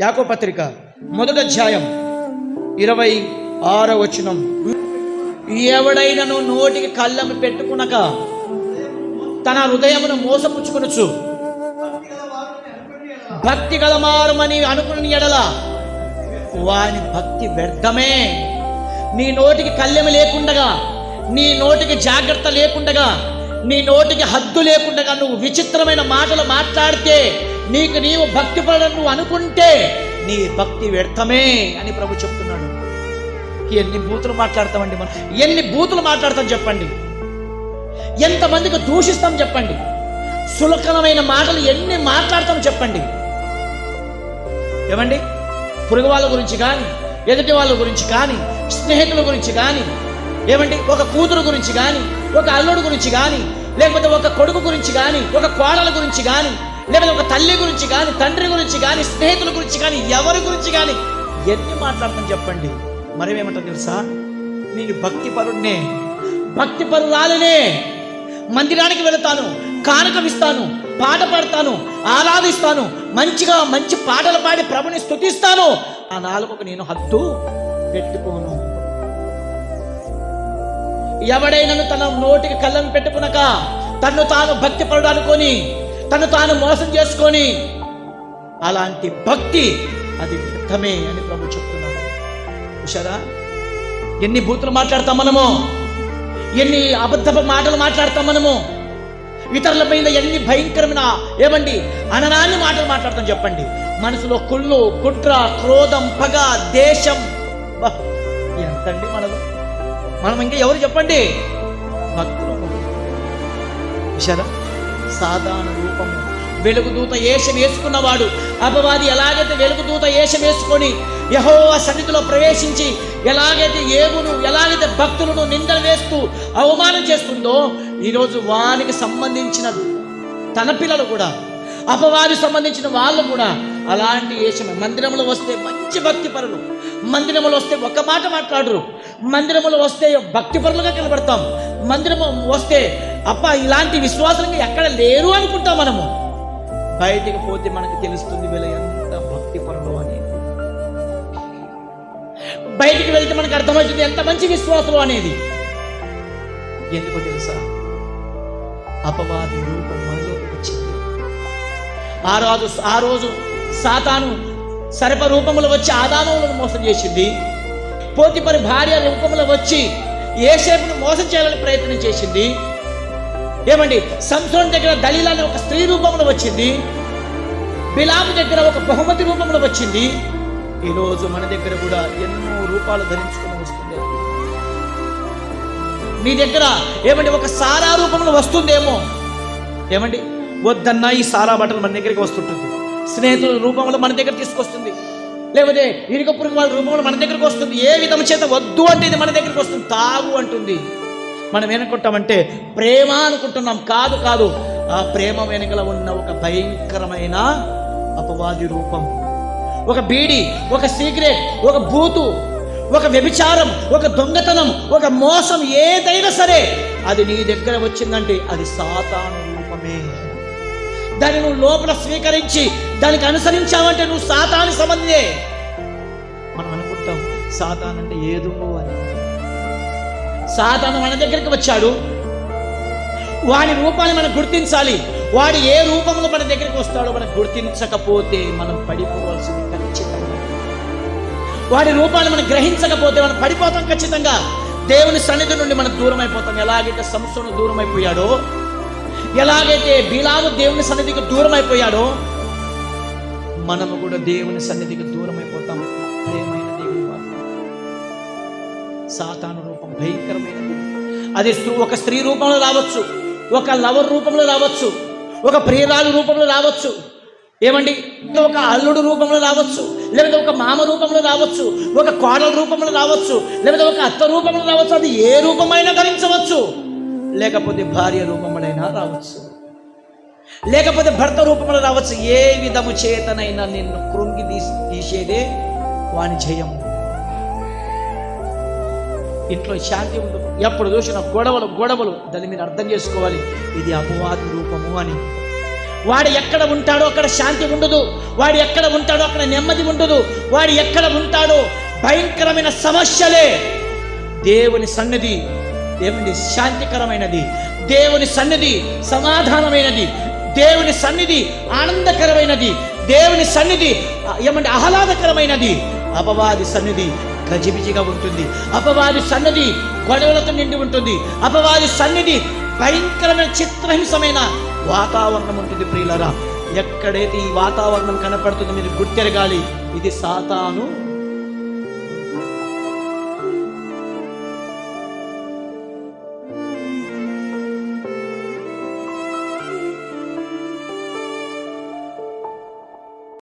యాకో పత్రిక మొదటి అధ్యాయం ఇరవై ఆరో వచనం. ఎవడైనను నోటికి కళ్ళము పెట్టుకునక తన హృదయమును మోసపుచ్చుకొనొచ్చు భక్తి గలమారమని అనుకుని ఎడల వాని భక్తి వ్యర్థమే. నీ నోటికి కళ్ళెము లేకుండగా నీ నోటికి జాగ్రత్త లేకుండగా నీ నోటికి హద్దు లేకుండా నువ్వు విచిత్రమైన మాటలు మాట్లాడితే నీకు నీవు భక్తి పడని నువ్వు అనుకుంటే నీ భక్తి వ్యర్థమే అని ప్రభు చెప్తున్నాడు. ఎన్ని బూతులు మాట్లాడతామండి మనం? ఎన్ని బూతులు మాట్లాడతాం చెప్పండి? ఎంతమందికి దూషిస్తాం చెప్పండి? సులకనమైన మాటలు ఎన్ని మాట్లాడతాం చెప్పండి? ఏమండి? పురుగు వాళ్ళ గురించి కానీ ఎదుటి వాళ్ళ గురించి కానీ స్నేహితుల గురించి కానీ ఏమండి? ఒక కూతురు గురించి కానీ ఒక అల్లుడు గురించి కానీ లేకపోతే ఒక కొడుకు గురించి కానీ ఒక కోడల గురించి కానీ లేకపోతే ఒక తల్లి గురించి కానీ తండ్రి గురించి కానీ స్నేహితుల గురించి కానీ ఎవరి గురించి కానీ ఎన్ని మాట్లాడతాం చెప్పండి? మరేమేమంటారు తెలుసా? నేను భక్తి పరుణ్ణే భక్తి పరురాలనే మందిరానికి వెళతాను కానుకమిస్తాను పాట పాడతాను ఆరాధిస్తాను మంచిగా మంచి పాటలు పాడి ప్రభుని స్తుతిస్తాను. ఆ నాలుగుకు నేను హద్దు పెట్టుకోను. ఎవడైనను తన నోటికి కళ్ళం పెట్టుకునక తను తాను భక్తి పరుడు అనుకొని తను తాను మోసం చేసుకొని అలాంటి భక్తి అది వ్యర్థమే అని ప్రభు చెప్తున్నాడు. చూసారా ఎన్ని బూతులు మాట్లాడతాం మనము? ఎన్ని అబద్ధపు మాటలు మాట్లాడతాం మనము? ఇతరుల పైన ఎన్ని భయంకరమైన ఏమండి అననాన్ని మాటలు మాట్లాడతాం చెప్పండి. మనసులో కుళ్ళు కుట్ర క్రోధం పగ దేశం. ఎంతండి మనలో? మనం ఇంకా ఎవరు చెప్పండి? భక్తులు విషారా సాధారణ రూపము. వెలుగుదూత ఏషం వేసుకున్నవాడు. అపవాది ఎలాగైతే వెలుగుదూత ఏషం వేసుకొని యహోవా సన్నిధిలో ప్రవేశించి ఎలాగైతే ఏగును ఎలాగైతే భక్తులను నిందలు వేస్తూ అవమానం చేస్తుందో ఈరోజు వానికి సంబంధించిన తన పిల్లలు కూడా అపవాది సంబంధించిన వాళ్ళు కూడా అలాంటి ఏషమే మందిరంలో వస్తే మంచి భక్తి పరులు మందిరంలో వస్తే ఒక మాట మాట్లాడరు. మందిరములు వస్తే భక్తి పరులుగా కనబడతాం. మందిరము వస్తే అప్ప ఇలాంటి విశ్వాసులు ఎక్కడ లేరు అనుకుంటాం మనము. బయటికి పోతే మనకు తెలుస్తుంది వీళ్ళ ఎంత భక్తి పరులు అని. బయటికి వెళ్తే మనకు అర్థమవుతుంది ఎంత మంచి విశ్వాసులు అనేది. ఎందుకు తెలుసా? అపవాది రూపం మనలోకి వచ్చింది. ఆ రోజు ఆ రోజు సాతాను సర్ప రూపంలో వచ్చి ఆదానములను మోసం చేసింది. పోతిపరి భార్య రూపంలో వచ్చి ఏసేపును మోసం చేయాలని ప్రయత్నం చేసింది. ఏమండి? సంసోన్ దగ్గర దళిల ఒక స్త్రీ రూపంలో వచ్చింది. బిలాము దగ్గర ఒక బహుమతి రూపంలో వచ్చింది. ఈరోజు మన దగ్గర కూడా ఎన్నో రూపాలు ధరించుకుని వస్తుంది మీ దగ్గర ఏమండి? ఒక సారా రూపంలో వస్తుందేమో. ఏమండి? వద్దన్నా ఈ సారా బట్టలు మన దగ్గరికి వస్తుంటుంది. స్నేహితుల రూపంలో మన దగ్గర తీసుకొస్తుంది. లేకపోతే ఇరుక వాళ్ళ రూపంలో మన దగ్గరకు వస్తుంది. ఏ విధం చేత వద్దు అంటే ఇది మన దగ్గరకు వస్తుంది. తాగు అంటుంది. మనం ఏమనుకుంటామంటే ప్రేమ అనుకుంటున్నాం. కాదు కాదు. ఆ ప్రేమ వెనుకల ఉన్న ఒక భయంకరమైన అపవాది రూపం. ఒక బీడి ఒక సీక్రెట్ ఒక బూతు ఒక వ్యభిచారం ఒక దొంగతనం ఒక మోసం ఏదైనా సరే అది నీ దగ్గర వచ్చిందంటే అది సాతాను రూపమే. దాన్ని నువ్వు లోపల స్వీకరించి దానికి అనుసరించావంటే నువ్వు సాతాను సంబంధే మనం అనుకుంటాం సాతాన్ అంటే ఏదో అని. సాతాను మన దగ్గరికి వచ్చాడు. వాడి రూపాన్ని మనం గుర్తించాలి. వాడు ఏ రూపంలో మన దగ్గరికి వస్తాడో మనం గుర్తించకపోతే మనం పడిపోవాల్సింది ఖచ్చితంగా. వాడి రూపాన్ని మనం గ్రహించకపోతే మనం పడిపోతాం ఖచ్చితంగా. దేవుని సన్నిధి నుండి మనం దూరం అయిపోతాం ఎలాగైతే సంస్థను దూరం అయిపోయాడో ఎలాగైతే బిలాము దేవుని సన్నిధికి దూరం అయిపోయాడో మనము కూడా దేవుని సన్నిధికి దూరం అయిపోతాం ప్రేమైన దేవుని సాతాను రూపం భయంకరమైనది. అది స్త్రీ- ఒక స్త్రీ రూపంలో రావచ్చు ఒక లవర్ రూపంలో రావచ్చు ఒక ప్రియురాలు రూపంలో రావచ్చు. ఏమండి? ఒక అల్లుడు రూపంలో రావచ్చు లేకపోతే ఒక మామ రూపంలో రావచ్చు ఒక కోడల రూపంలో రావచ్చు లేకపోతే ఒక అత్త రూపంలో రావచ్చు అది ఏ రూపమైనా ధరించవచ్చు. లేకపోతే భార్య రూపములైనా రావచ్చు. లేకపోతే భర్త రూపంలో రావచ్చు. ఏ విధము చేతనైనా నిన్ను కృంగి తీసి తీసేదే వాని జయము. ఇంట్లో శాంతి ఉండదు ఎప్పుడు చూసిన గొడవలు గొడవలు. దాన్ని మీరు అర్థం చేసుకోవాలి. ఇది అపవాది రూపము అని. వాడు ఎక్కడ ఉంటాడో అక్కడ శాంతి ఉండదు. వాడు ఎక్కడ ఉంటాడో అక్కడ నెమ్మది ఉండదు. వాడు ఎక్కడ ఉంటాడో భయంకరమైన సమస్యలే. దేవుని సన్నిధి ఏమండి శాంతికరమైనది దేవుని సన్నిధి సమాధానమైనది దేవుని సన్నిధి ఆనందకరమైనది దేవుని సన్నిధి ఏమంటే ఆహ్లాదకరమైనది. అపవాది సన్నిధి గజిబిజిగా ఉంటుంది. అపవాది సన్నిధి గొడవలతో నిండి ఉంటుంది. అపవాది సన్నిధి భయంకరమైన చిత్రహింసమైన వాతావరణం ఉంటుంది ప్రియులరా. ఎక్కడైతే ఈ వాతావరణం కనపడుతుందో మీరు గుర్తెరగాలి ఇది సాతాను